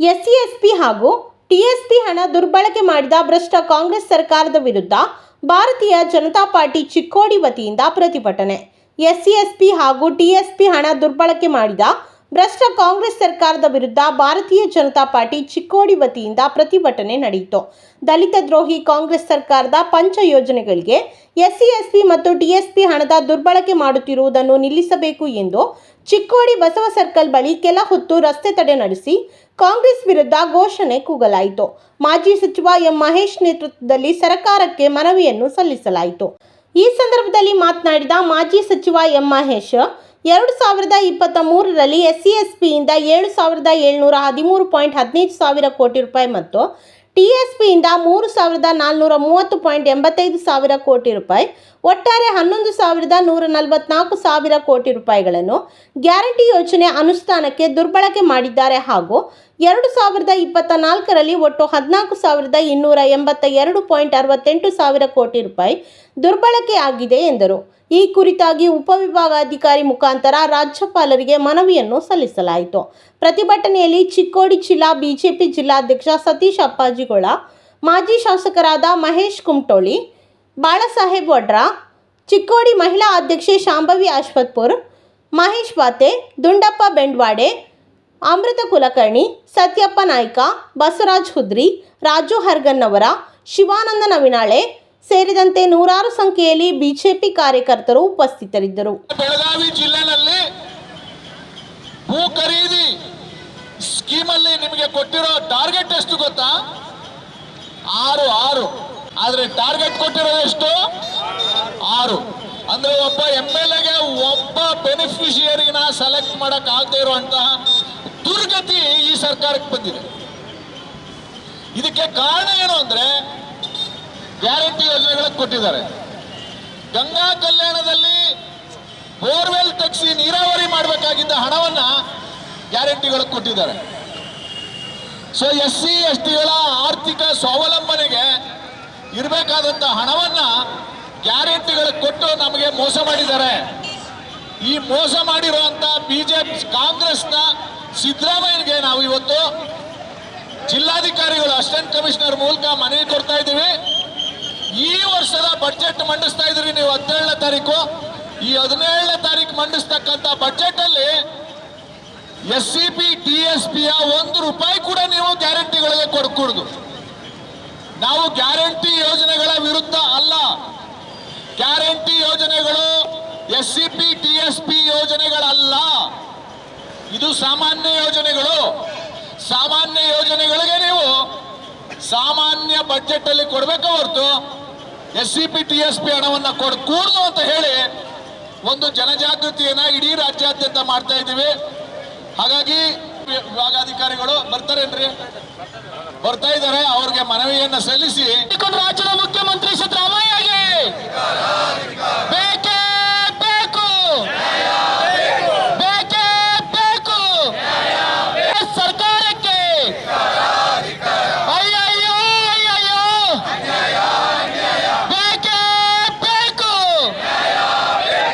SC SP ಹಾಗೂ TSP ಹಣ ದುರ್ಬಳಕೆ ಮಾಡಿದ ಭ್ರಷ್ಟ ಕಾಂಗ್ರೆಸ್ ಸರ್ಕಾರದ ವಿರುದ್ಧ ಭಾರತೀಯ ಜನತಾ ಪಾರ್ಟಿ ಚಿಕ್ಕೋಡಿ ವತಿಯಿಂದ ಪ್ರತಿಭಟನೆ. ಎಸ್ಸಿ ಎಸ್ಪಿ ಹಾಗೂ ಟಿಎಸ್ಪಿ ಹಣ ದುರ್ಬಳಕೆ ಮಾಡಿದ ಭ್ರಷ್ಟ ಕಾಂಗ್ರೆಸ್ ಸರ್ಕಾರದ ವಿರುದ್ಧ ಭಾರತೀಯ ಜನತಾ ಪಾರ್ಟಿ ಚಿಕ್ಕೋಡಿ ವತಿಯಿಂದ ಪ್ರತಿಭಟನೆ ನಡೆಯಿತು. ದಲಿತ ದ್ರೋಹಿ ಕಾಂಗ್ರೆಸ್ ಸರ್ಕಾರದ ಪಂಚ ಯೋಜನೆಗಳಿಗೆ ಎಸ್ಸಿ ಎಸ್ಪಿ ಮತ್ತು ಟಿಎಸ್ಪಿ ಹಣದ ದುರ್ಬಳಕೆ ಮಾಡುತ್ತಿರುವುದನ್ನು ನಿಲ್ಲಿಸಬೇಕು ಎಂದು ಚಿಕ್ಕೋಡಿ ಬಸವ ಸರ್ಕಲ್ ಬಳಿ ಕೆಲ ಹೊತ್ತು ರಸ್ತೆ ತಡೆ ನಡೆಸಿ ಕಾಂಗ್ರೆಸ್ ವಿರುದ್ಧ ಘೋಷಣೆ ಕೂಗಲಾಯಿತು. ಮಾಜಿ ಸಚಿವ ಎಂ ಮಹೇಶ್ ನೇತೃತ್ವದಲ್ಲಿ ಸರ್ಕಾರಕ್ಕೆ ಮನವಿಯನ್ನು ಸಲ್ಲಿಸಲಾಯಿತು. ಈ ಸಂದರ್ಭದಲ್ಲಿ ಮಾತನಾಡಿದ ಮಾಜಿ ಸಚಿವ ಎಂ ಮಹೇಶ್ ಎರಡು ಸಾವಿರದ ಇಪ್ಪತ್ತ ಮೂರರಲ್ಲಿ ಎಸ್ ಸಿ ಎಸ್ ಪಿಯಿಂದ ಏಳು ಸಾವಿರದ ಏಳ್ನೂರ ಹದಿಮೂರು ಪಾಯಿಂಟ್ ಹದಿನೈದು ಸಾವಿರ ಕೋಟಿ ರೂಪಾಯಿ ಮತ್ತು ಟಿ ಎಸ್ ಪಿಯಿಂದ ಮೂರು ಸಾವಿರದ ನಾಲ್ನೂರ ಮೂವತ್ತು ಪಾಯಿಂಟ್ ಎಂಬತ್ತೈದು ಸಾವಿರ ಕೋಟಿ ರೂಪಾಯಿ ಒಟ್ಟಾರೆ ಹನ್ನೊಂದು ಸಾವಿರದ ನೂರ ನಲವತ್ನಾಲ್ಕು ಸಾವಿರ ಕೋಟಿ ರೂಪಾಯಿಗಳನ್ನು ಗ್ಯಾರಂಟಿ ಯೋಜನೆ ಅನುಷ್ಠಾನಕ್ಕೆ ದುರ್ಬಳಕೆ ಮಾಡಿದ್ದಾರೆ ಹಾಗೂ ಎರಡು ಸಾವಿರದ ಇಪ್ಪತ್ತ ನಾಲ್ಕರಲ್ಲಿ ಒಟ್ಟು ಹದಿನಾಲ್ಕು ಸಾವಿರದ ಇನ್ನೂರ ಎಂಬತ್ತ ಎರಡು ಪಾಯಿಂಟ್ ಅರವತ್ತೆಂಟು ಸಾವಿರ ಕೋಟಿ ರೂಪಾಯಿ ದುರ್ಬಳಕೆ ಆಗಿದೆ ಎಂದರು. ಈ ಕುರಿತಾಗಿ ಉಪವಿಭಾಗಾಧಿಕಾರಿ ಮುಖಾಂತರ ರಾಜ್ಯಪಾಲರಿಗೆ ಮನವಿಯನ್ನು ಸಲ್ಲಿಸಲಾಯಿತು. ಪ್ರತಿಭಟನೆಯಲ್ಲಿ ಚಿಕ್ಕೋಡಿ ಜಿಲ್ಲಾ ಬಿಜೆಪಿ ಜಿಲ್ಲಾಧ್ಯಕ್ಷ ಸತೀಶ್ ಅಪ್ಪಾಜಿಗೊಳ, ಮಾಜಿ ಶಾಸಕರಾದ ಮಹೇಶ್ ಕುಮಟೋಳಿ ಬಾಳಸಾಹೇಬ್ ವಡ್ರಾ, ಚಿಕ್ಕೋಡಿ ಮಹಿಳಾ ಅಧ್ಯಕ್ಷೆ ಶಾಂಭವಿ ಅಶ್ವತ್ಪುರ್, ಮಹೇಶ್ ಬಾತೆ, ದುಂಡಪ್ಪ ಬೆಂಡ್ವಾಡೆ, ಅಮೃತ ಕುಲಕರ್ಣಿ, ಸತ್ಯಪ್ಪ ನಾಯ್ಕ, ಬಸವರಾಜ್ ಹುದ್ರಿ, ರಾಜು ಹರ್ಗನ್ನವರ, ಶಿವಾನಂದ ನವಿನಾಳೆ ಸೇರಿದಂತೆ ನೂರಾರು ಸಂಖ್ಯೆಯಲ್ಲಿ ಬಿಜೆಪಿ ಕಾರ್ಯಕರ್ತರು ಉಪಸ್ಥಿತರಿದ್ದರು. ಬೆಳಗಾವಿ ಜಿಲ್ಲೆನಲ್ಲಿ ಭೂ ಖರೀದಿ ಸ್ಕೀಮಲ್ಲಿ ನಿಮಗೆ ಕೊಟ್ಟಿರೋ ಟಾರ್ಗೆಟ್ ಎಷ್ಟು ಗೊತ್ತಾ? ಆರು ಆರು. ಆದ್ರೆ ಟಾರ್ಗೆಟ್ ಕೊಟ್ಟಿರೋದು ಎಷ್ಟು? ಆರು. ಅಂದ್ರೆ ಒಬ್ಬ ಎಂ ಎಲ್ ಎಗೆ ಒಬ್ಬ ಬೆನಿಫಿಷಿಯರಿನ ಸೆಲೆಕ್ಟ್ ಮಾಡಕ್ ಆಗದೆ ಇರುವಂತಹ ದುರ್ಗತಿ ಈ ಸರ್ಕಾರಕ್ಕೆ ಬಂದಿದೆ. ಇದಕ್ಕೆ ಕಾರಣ ಏನು ಅಂದ್ರೆ ಗ್ಯಾರಂಟಿ ಯೋಜನೆಗಳಿಗೆ ಕೊಟ್ಟಿದ್ದಾರೆ. ಗಂಗಾ ಕಲ್ಯಾಣದಲ್ಲಿ ಬೋರ್ವೆಲ್ ತೆಗೆಸಿ ನೀರಾವರಿ ಮಾಡಬೇಕಾಗಿದ್ದ ಹಣವನ್ನ ಗ್ಯಾರಂಟಿಗಳಿಗೆ ಕೊಟ್ಟಿದ್ದಾರೆ. ಸೊ ಎಸ್ ಸಿ ಎಸ್ ಟಿಗಳ ಆರ್ಥಿಕ ಸ್ವಾವಲಂಬನೆಗೆ ಇರಬೇಕಾದಂತ ಹಣವನ್ನ ಗ್ಯಾರಂಟಿಗಳಿಗೆ ಕೊಟ್ಟು ನಮಗೆ ಮೋಸ ಮಾಡಿದ್ದಾರೆ. ಈ ಮೋಸ ಮಾಡಿರುವಂತ ಬಿಜೆಪಿ, ಕಾಂಗ್ರೆಸ್ನ ಸಿದ್ದರಾಮಯ್ಯನಿಗೆ ನಾವು ಇವತ್ತು ಜಿಲ್ಲಾಧಿಕಾರಿಗಳು, ಅಸಿಸ್ಟೆಂಟ್ ಕಮಿಷನರ್ ಮೂಲಕ ಮನವಿ ಕೊಡ್ತಾ ಇದ್ದೀವಿ. ಈ ವರ್ಷದ ಬಜೆಟ್ ಮಂಡಿಸ್ತಾ ಇದ್ರಿ ನೀವು ಹದಿನೇಳನೇ ತಾರೀಕು. ಈ ಹದಿನೇಳನೇ ತಾರೀಕು ಮಂಡಿಸ್ತಕ್ಕಂಥ ಬಜೆಟ್ ಅಲ್ಲಿ S C P, T S ಪಿಯ ಒಂದು ರೂಪಾಯಿ ಕೂಡ ನೀವು ಗ್ಯಾರಂಟಿಗಳಿಗೆ ಕೊಡ್ಕೂಡ್ದು. ನಾವು ಗ್ಯಾರಂಟಿ ಯೋಜನೆಗಳ ವಿರುದ್ಧ ಅಲ್ಲ. ಗ್ಯಾರಂಟಿ ಯೋಜನೆಗಳು ಎಸ್ ಸಿ ಪಿ, ಟಿ ಯೋಜನೆಗಳಲ್ಲ. ಇದು ಸಾಮಾನ್ಯ ಯೋಜನೆಗಳು. ಸಾಮಾನ್ಯ ಯೋಜನೆಗಳಿಗೆ ನೀವು ಸಾಮಾನ್ಯ ಬಜೆಟ್ ಅಲ್ಲಿ ಕೊಡಬೇಕು ಹೊರತು S C P, T S P ಹಣವನ್ನ ಕೊಡಕೂಡ್ದು ಅಂತ ಹೇಳಿ ಒಂದು ಜನಜಾಗೃತಿಯನ್ನ ಇಡೀ ರಾಜ್ಯಾದ್ಯಂತ ಮಾಡ್ತಾ ಇದ್ದೀವಿ. ಹಾಗಾಗಿ ವಿಭಾಗಾಧಿಕಾರಿಗಳು ಬರ್ತಾರೇನ್ರಿ? ಬರ್ತಾ ಇದ್ದಾರೆ ಅವ್ರಿಗೆ ಮನವಿಯನ್ನ ಸಲ್ಲಿಸಿ. ರಾಜ್ಯದ ಮುಖ್ಯಮಂತ್ರಿ